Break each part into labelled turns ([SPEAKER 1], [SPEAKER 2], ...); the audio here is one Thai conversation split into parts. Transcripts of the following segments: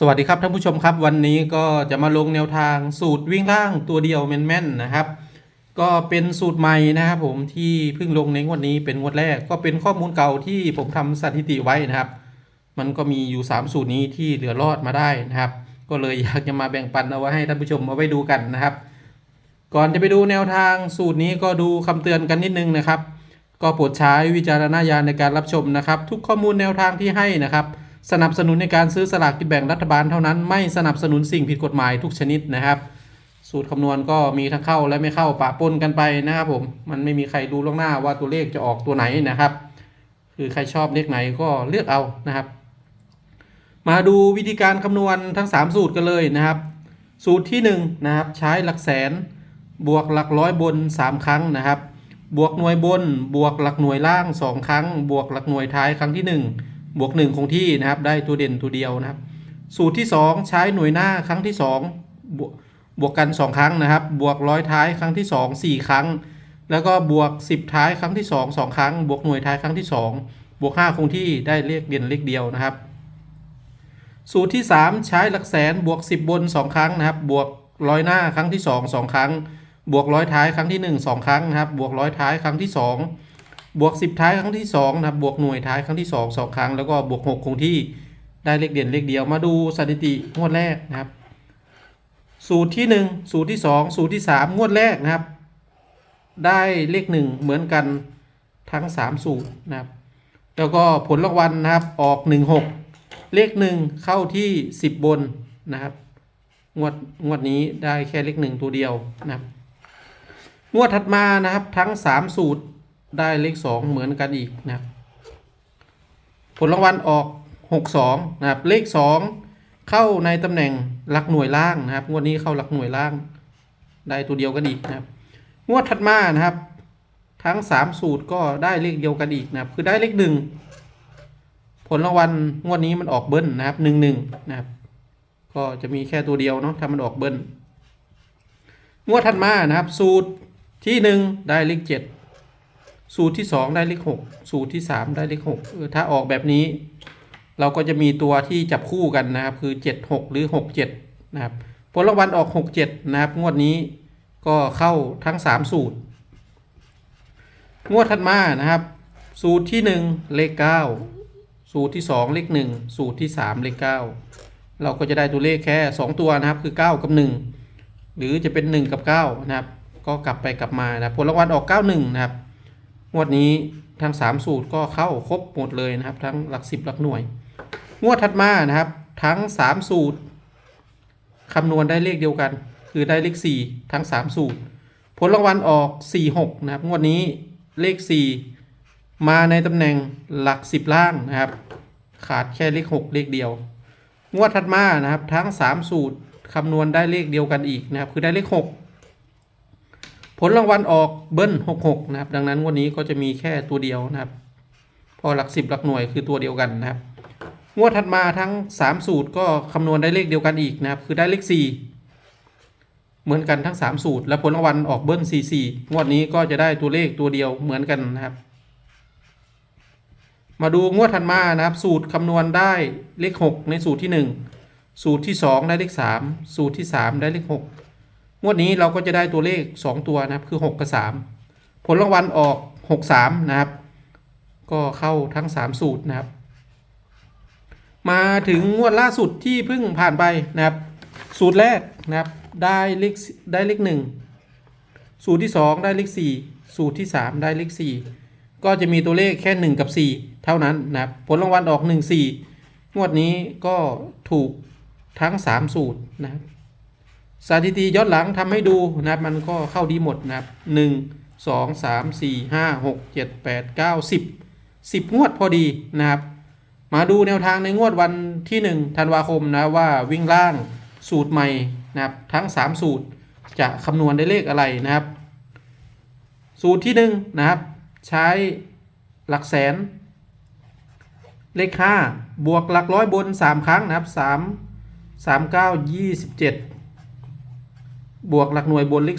[SPEAKER 1] สวัสดีครับท่านผู้ชมครับ วันนี้ก็จะมาลงแนวทางสูตรวิ่งล่างตัวเดียวแม่นๆนะครับ ก็เป็นสูตรใหม่นะครับผมที่เพิ่งลงในงวดนี้เป็นงวดแรก ก็เป็นข้อมูลเก่าที่ผมทำสถิติไว้นะครับ มันก็มีอยู่ 3 สูตรนี้ที่เหลือรอดมาได้นะครับ ก็เลยอยากจะมาแบ่งปันเอาไว้ให้ท่านผู้ชมเอาไว้ดูกันนะครับ ก่อนจะไปดูแนวทางสูตรนี้ก็ดูคำเตือนกันนิดนึงนะครับ ก็โปรดใช้วิจารณญาณในการรับชมนะครับ ทุกข้อมูลแนวทางที่ให้นะครับ สนับสนุนในการซื้อสลากกินแบ่งรัฐบาลเท่านั้นไม่สนับสนุนสิ่งผิดกฎหมายทุกชนิดนะครับ สูตรคำนวณก็มีทั้งเข้าและไม่เข้าปะปนกันไปนะครับผมมันไม่มีใครรู้ล่วงหน้าว่าตัวเลขจะออกตัวไหนนะครับ คือใครชอบเลขไหนก็เลือกเอานะครับ มาดูวิธีการคำนวณทั้ง 3 สูตรกันเลยนะครับ สูตรที่1นะครับใช้หลักแสน บวกหลักร้อยบน 3 ครั้งนะครับ บวกหน่วยบน บวกหลักหน่วยล่าง 2 ครั้ง บวกหลักหน่วยท้ายครั้งที่ 1 บวก 1 คงที่นะครับ ได้ตัวเด่นตัวเดียวนะครับ สูตรที่ 2 ใช้หน่วยหน้าครั้งที่ 2 บวกบวกกัน 2 ครั้งนะครับ บวกร้อยท้ายครั้งที่ 2 4 ครั้ง แล้วก็บวก 10 ท้ายครั้งที่ 2 2 ครั้ง บวกหน่วยท้ายครั้งที่ 2 บวก 5 คงที่ได้เลขเด่นเลขเดียวนะครับ สูตรที่ 3 ใช้หลักแสนบวก 10 บน 2 ครั้งนะครับ บวกร้อยหน้าครั้งที่ 2 2 ครั้ง บวกร้อยท้ายครั้งที่ 1 2 ครั้งนะครับ บวกร้อยท้ายครั้งที่ 2 บวก 10 ท้ายครั้งที่2นะครับบวกหน่วยท้ายครั้งที่ 2 2 ครั้ง แล้วก็บวก 6 คงที่ได้เลขเด่นเลขเดียวมาดูสถิติงวดแรกนะครับ สูตรที่ 1 สูตรที่ 2 สูตรที่ 3 งวดแรกนะครับ ได้เลข 1 เหมือนกันทั้ง 3 สูตรนะครับ แล้วก็ผลรางวัลนะครับออก 16 เลข 1 เข้าที่ 10 บนนะครับ งวดงวดนี้ได้แค่เลขหนึ่งตัวเดียวนะครับ งวดถัดมานะครับทั้ง 3 สูตร ได้เลข2เหมือนกันอีกนะครับผลรางวัลออก62นะครับเลข2เข้าในตำแหน่งหลักหน่วยล่างนะครับงวดนี้เข้าหลักหน่วยล่าง ได้ตัวเดียวกันอีกนะครับงวดถัดมานะครับ ทั้ง3สูตรก็ได้เลขเดียวกันอีกนะครับ คือได้เลขหนึ่งผลรางวัลงวดนี้มันออกเบิ้ลนะครับหนึ่งหนึ่งนะครับ ก็จะมีแค่ตัวเดียวเนาะถ้ามันออกเบิ้ลงวดถัดมานะครับ สูตรที่หนึ่งได้เลขเจ็ด สูตรที่สองได้เลขหกสูตรที่สามได้เลขหกเออถ้าออกแบบนี้ เราก็จะมีตัวที่จับคู่กันนะครับ คือเจ็ดหกหรือหกเจ็ดนะครับ ผลรางวัลออกหกเจ็ดนะครับ งวดนี้ก็เข้าทั้งสามสูตร งวดถัดมานะครับ สูตรที่หนึ่งเลขเก้าสูตรที่สองเลขหนึ่งสูตรที่สามเลขเก้าเราก็จะได้ตัวเลขแค่ 2 ตัวนะครับ คือ 9 กับ 1 หรือจะเป็น 1 กับ 9 นะครับ ก็กลับไปกลับมานะผลรางวัลออก 91 นะครับ งวดนี้ทั้ง 3 สูตรก็เข้าครบหมดเลยนะครับ ทั้งหลัก 10 หลักหน่วย งวดถัดมานะครับ ทั้ง 3 สูตรคำนวณได้เลขเดียวกัน คือได้เลข 4 ทั้ง 3 สูตร ผลรางวัลออก 46 นะครับ งวดนี้เลข 4 มาในตำแหน่งหลัก 10 ล่างนะครับ ขาดแค่เลข 6 เลขเดียว งวดถัดมานะครับ ทั้ง 3 สูตรคำนวณได้เลขเดียวกันอีกนะครับ คือได้เลข 6 ผลรางวัลออกเบิ้ล66นะครับ ดังนั้นงวันนี้ก็จะมีแค่ตัวเดียวนะครับ พอหลัก10หลักหน่วยคือตัวเดียวกันนะครับ งวดถัดมาทั้ง3สูตรก็คำนวณได้เลขเดียวกันอีกนะครับ คือได้เลข4เหมือนกันทั้ง3สูตร และผลรางวัลออกเบิ้ล44งวดนี้ก็จะได้ตัวเลขตัวเดียวเหมือนกันนะครับ มาดูงวดถัดมานะครับ สูตรคำนวณได้เลข6ในสูตรที่1สูตรที่2ได้เลข3สูตรที่3ได้เลข6 งวดนี้เราก็จะได้ตัวเลข 2 ตัวนะครับ คือ 6 กับ 3 ผลรางวัลออก 6 3 นะครับ ก็เข้าทั้ง 3 สูตรนะครับ มาถึงงวดล่าสุดที่เพิ่งผ่านไปนะครับ สูตรแรกนะครับ ได้เลขได้เลข1สูตรที่ 2 ได้เลข4 สูตรที่ 3 ได้เลข4 ก็จะมีตัวเลขแค่ 1 กับ 4 เท่านั้นนะครับ ผลรางวัลออก 1 4 งวดนี้ก็ถูกทั้ง 3 สูตรนะครับ สถิติย้อนหลังทำให้ดูนะครับ มันก็เข้าดีหมดนะครับ1 2 3 4 5 6 7 8 9 10 10งวดพอดีนะครับ มาดูแนวทางในงวดวันที่1ธันวาคมนะว่าวิ่งล่างสูตรใหม่นะครับ ทั้ง3สูตรจะคำนวณได้เลขอะไรนะครับ สูตรที่1นะครับ ใช้หลักแสน เลข5บวกหลักร้อยบน3ครั้งนะครับ3 3 9 27บ บวกหลักหน่วยบนเลข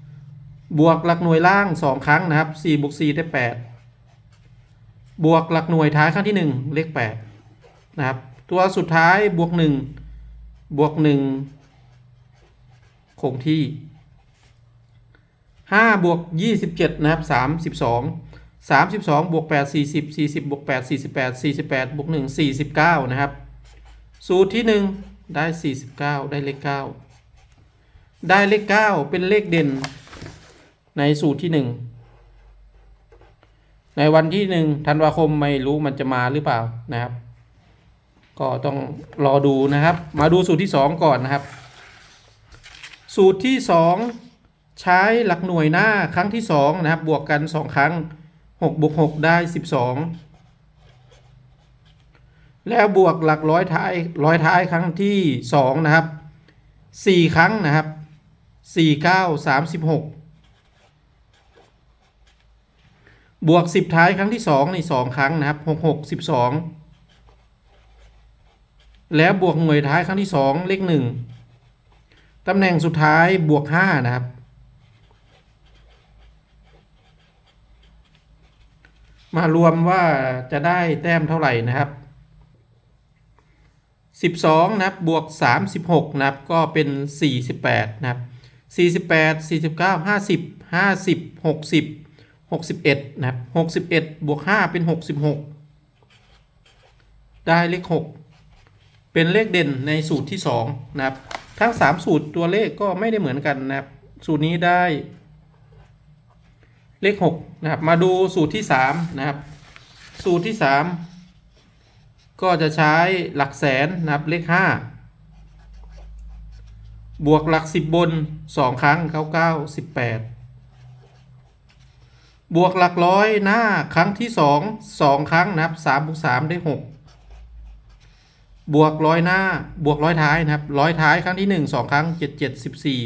[SPEAKER 1] 0บวกหลักหน่วยล่าง2ครั้งนะครับ4บวก4ได้8บวกหลักหน่วยท้ายครั้งที่1เลข8นะครับ ตัวสุดท้ายบวกหนึ่งบวกหนึ่งคงที่ห้าบวกยี่สิบเจ็ดนะครับสามสิบสองสามสิบสองบวกแปดสี่สิบสี่สิบบวกแปดสี่สิบแปดสี่สิบแปดบวกหนึ่งสี่สิบเก้านะครับ สูตรที่หนึ่งได้สี่สิบเก้าได้เลขเก้า ได้เลขเก้าเป็นเลขเด่น ในสูตรที่หนึ่งในวันที่หนึ่งธันวาคมไม่รู้มันจะมาหรือเปล่านะครับ ก็ต้องรอดูนะครับ มาดูสูตรที่สองก่อนนะครับ สูตรที่สองใช้หลักหน่วยหน้าครั้งที่สองนะครับ บวกกันสองครั้งหกบวกหกได้สิบสองแล้วบวกหลักร้อยท้ายร้อยท้ายครั้งที่สองนะครับสี่ครั้งนะครับ สี่เก้าสามสิบหกบวกสิบท้ายครั้งที่สองในสองครั้งนะครับหกหกสิบสองแล้วบวกหน่วยท้ายครั้งที่สองเลขหนึ่งตำแหน่งสุดท้ายบวกห้านะครับ มารวมว่าจะได้แต้มเท่าไหร่นะครับสิบสองนะครับบวกสามสิบหกนะครับก็เป็นสี่สิบแปดนะครับ สี่สิบแปดสี่สิบเก้าห้าสิบห้าสิบหกสิบหกสิบเอ็ดนะครับหกสิบเอ็ดบวกห้าเป็นหกสิบหกได้เลขหกเป็นเลขเด่นในสูตรที่สองนะครับ ทั้งสามสูตรตัวเลขก็ไม่ได้เหมือนกันนะครับ สูตรนี้ได้เลขหกนะครับ มาดูสูตรที่สามนะครับ สูตรที่สามก็จะใช้หลักแสนนะครับเลขห้า บวกหลักสิบบนสองครั้งเก้าเก้าสิบแปดบวกหลักร้อยหน้าครั้งที่สองสองครั้งนะครับสามบวกสามได้หกบวกร้อยหน้าบวกร้อยท้ายนะครับร้อยท้ายครั้งที่หนึ่งสองครั้งเจ็ดเจ็ดสิบสี่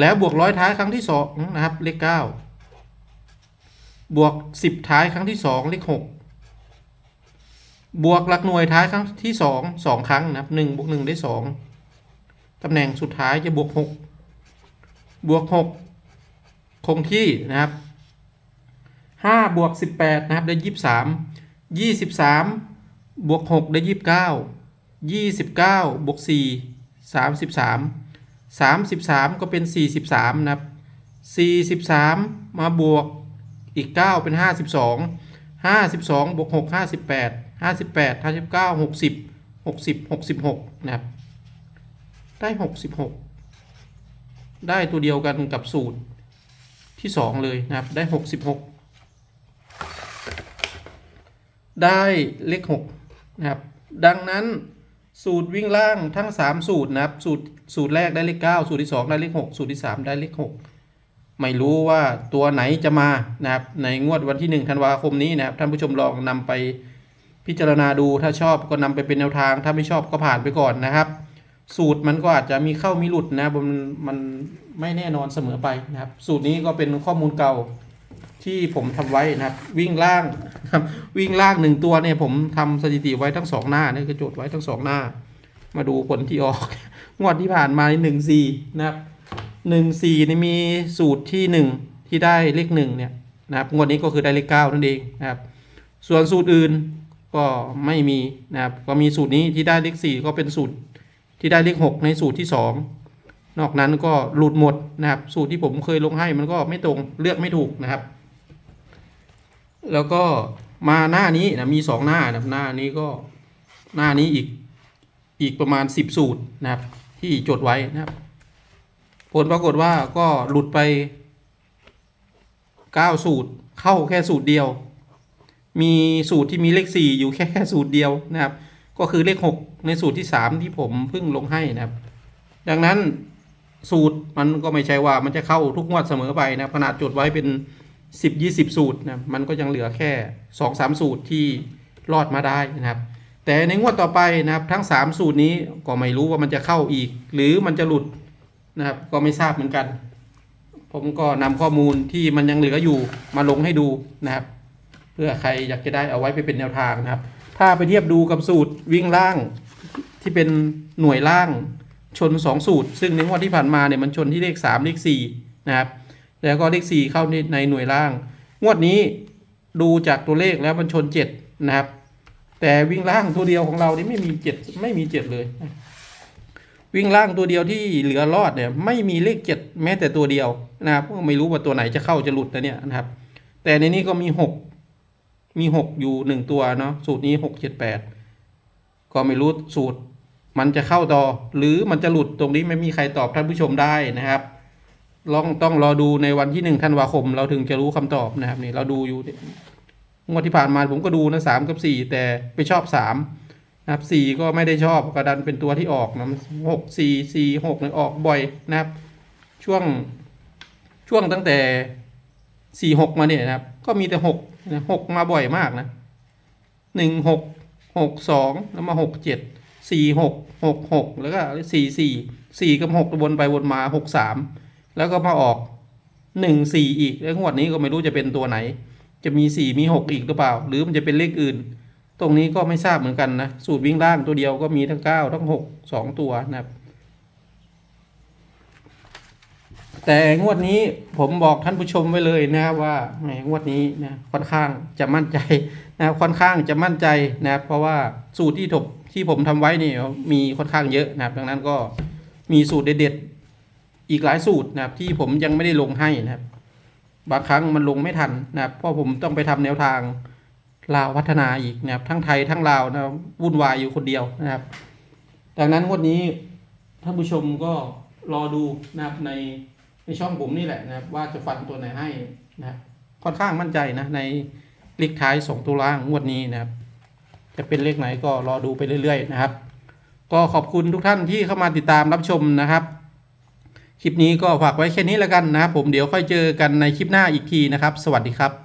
[SPEAKER 1] แล้วบวกร้อยท้ายครั้งที่สองนะครับเลขเก้าบวกสิบท้ายครั้งที่สองเลขหกบวกหลักหน่วยท้ายครั้งที่สองสองครั้งนะครับหนึ่งบวกหนึ่งได้สอง ตำแหน่งสุดท้ายจะบวกหกบวกหกคงที่นะครับห้าบวกสิบแปดนะครับ ได้ยี่สิบสามยี่สิบสามบวกหกได้ยี่สิบเก้ายี่สิบเก้าบวกสี่สามสิบสามสามสิบสามก็เป็นสี่สิบสามนะครับสี่สิบสามมาบวกอีกเก้าเป็นห้าสิบสองห้าสิบสองบวกหกห้าสิบแปดห้าสิบแปดห้าสิบเก้าหกสิบหกสิบหกสิบหกนะครับ ได้หกสิบหกได้ตัวเดียวกันกับสูตรที่สองเลยนะครับ ได้หกสิบหกได้เลขหกนะครับ ดังนั้นสูตรวิ่งล่างทั้งสามสูตรนะครับสูตรสูตรแรกได้เลขเก้าสูตรที่สองได้เลขหกสูตรที่สามได้เลขหกไม่รู้ว่าตัวไหนจะมานะครับในงวดวันที่หนึ่งธันวาคมนี้นะครับท่านผู้ชมลองนำไปพิจารณาดูถ้าชอบก็นำไปเป็นแนวทาง ถ้าไม่ชอบก็ผ่านไปก่อนนะครับ สูตรมันก็อาจจะมีเข้ามีหลุดนะมันมันไม่แน่นอนเสมอไปนะครับ สูตรนี้ก็เป็นข้อมูลเก่าที่ผมทำไว้นะครับ วิ่งล่างนะครับวิ่งล่างหนึ่งตัวเนี่ยผมทำสถิติไว้ทั้งสองหน้านี่คือโจทย์ไว้ทั้งสองหน้า มาดูผลที่ออก งวดที่ผ่านมาในหนึ่งสี่นะครับหนึ่งสี่นี่มีสูตรที่หนึ่งที่ได้เลขหนึ่งเนี่ยนะครับงวดนี้ก็คือได้เลขเก้านั่นเองนะครับ ส่วนสูตรอื่นก็ไม่มีนะครับก็มีสูตรนี้ที่ได้เลขสี่ก็เป็นสูตร ที่ได้เลขหกในสูตรที่สองนอกนั้นก็หลุดหมดนะครับ สูตรที่ผมเคยลงให้มันก็ไม่ตรงเลือกไม่ถูกนะครับ แล้วก็มาหน้านี้นะมีสองหน้านะหน้านี้ก็หน้านี้อีกอีกประมาณสิบสูตรนะครับ ที่จดไว้นะครับ ผลปรากฏว่าก็หลุดไปเก้าสูตรเข้าแค่สูตรเดียว มีสูตรที่มีเลขสี่อยู่แค่สูตรเดียวนะครับ ก็คือเลขหก ในสูตรที่สามที่ผมเพิ่งลงให้นะครับ ดังนั้นสูตรมันก็ไม่ใช่ว่ามันจะเข้าทุกงวดเสมอไปนะขนาดจดไว้เป็นสิบยี่สิบสูตรนะมันก็ยังเหลือแค่สองสามสูตรที่รอดมาได้นะครับ แต่ในงวดต่อไปนะครับทั้งสามสูตรนี้ก็ไม่รู้ว่ามันจะเข้าอีก หรือมันจะหลุดนะครับก็ไม่ทราบเหมือนกัน ผมก็นำข้อมูลที่มันยังเหลืออยู่มาลงให้ดูนะครับ เพื่อใครอยากจะได้เอาไว้ไปเป็นแนวทางนะครับ ถ้าไปเทียบดูกับสูตรวิ่งล่าง ที่เป็นหน่วยล่างชน 2 สูตร ซึ่งในงวดที่ผ่านมาเนี่ยมันชนที่เลข 3 เลข4นะครับแล้วก็เลข 4 เข้าในในหน่วยล่าง งวดนี้ดูจากตัวเลขแล้วมันชน 7 นะครับ แต่วิ่งล่างตัวเดียวของเรานี่ไม่มีเจ็ดไม่มีเจ็ดเลย วิ่งล่างตัวเดียวที่เหลือรอดเนี่ยไม่มีเลขเจ็ดแม้แต่ตัวเดียวนะครับไม่รู้ว่าตัวไหนจะเข้าจะหลุดนะเนี่ยนะครับ แต่ในนี้ก็มีหกมีหกอยู่หนึ่งตัวเนาะสูตรนี้หกเจ็ดแปดก็ไม่รู้สูตร มันจะเข้าต่อหรือมันจะหลุดตรงนี้ไม่มีใครตอบท่านผู้ชมได้นะครับลองต้องรอดูในวันที่หนึ่งธันวาคม เราถึงจะรู้คำตอบนะครับนี่เราดูอยู่งวดที่ผ่านมาผมก็ดูนะสามกับสี่แต่ไปชอบสามนะครับสี่ก็ไม่ได้ชอบกระดันเป็นตัวที่ออกนะหกสี่สี่หกเนี่ยออกบ่อยนะครับ ช่วงช่วงตั้งแต่สี่หกมาเนี่ยนะครับ ก็มีแต่หกนะหกมาบ่อยมากนะหนึ่งหกหกสองแล้วมาหกเจ็ด สี่หกหกหกแล้วก็สี่สี่สี่กับหกวนไปวนมาหกสามแล้วก็มาออกหนึ่งสี่อีกแล้วงวดนี้ก็ไม่รู้จะเป็นตัวไหน จะมีสี่มีหกอีกหรือเปล่า หรือมันจะเป็นเลขอื่น ตรงนี้ก็ไม่ทราบเหมือนกันนะ สูตรวิ่งล่างตัวเดียวก็มีทั้งเก้าทั้งหกสองตัวนะครับ แต่งวดนี้ผมบอกท่านผู้ชมไว้เลยนะครับว่าแหมงวดนี้นะค่อนข้างจะมั่นใจนะค่อนข้างจะมั่นใจนะครับเพราะว่าสูตรที่ถกที่ผมทำไว้นี่มีค่อนข้างเยอะนะครับดังนั้นก็มีสูตรเด็ดๆอีกหลายสูตรนะครับที่ผมยังไม่ได้ลงให้นะครับ บางครั้งมันลงไม่ทันนะครับเพราะผมต้องไปทำแนวทางลาวพัฒนาอีกนะครับทั้งไทยทั้งลาวนะครับวุ่นวายอยู่คนเดียวนะครับ ดังนั้นงวดนี้ท่านผู้ชมก็รอดูนะครับใน ในช่องผมนี่แหละนะครับ ว่าจะฟันตัวไหนให้นะครับค่อนข้างมั่นใจนะในเลขท้ายสองตัวล่างงวดนี้นะครับ จะเป็นเลขไหนก็รอดูไปเรื่อย ๆ นะครับ ก็ขอบคุณทุกท่านที่เข้ามาติดตามรับชมนะครับคลิปนี้ก็ฝากไว้แค่นี้แล้วกันนะครับผมเดี๋ยวค่อยเจอกันในคลิปหน้าอีกทีนะครับ สวัสดีครับ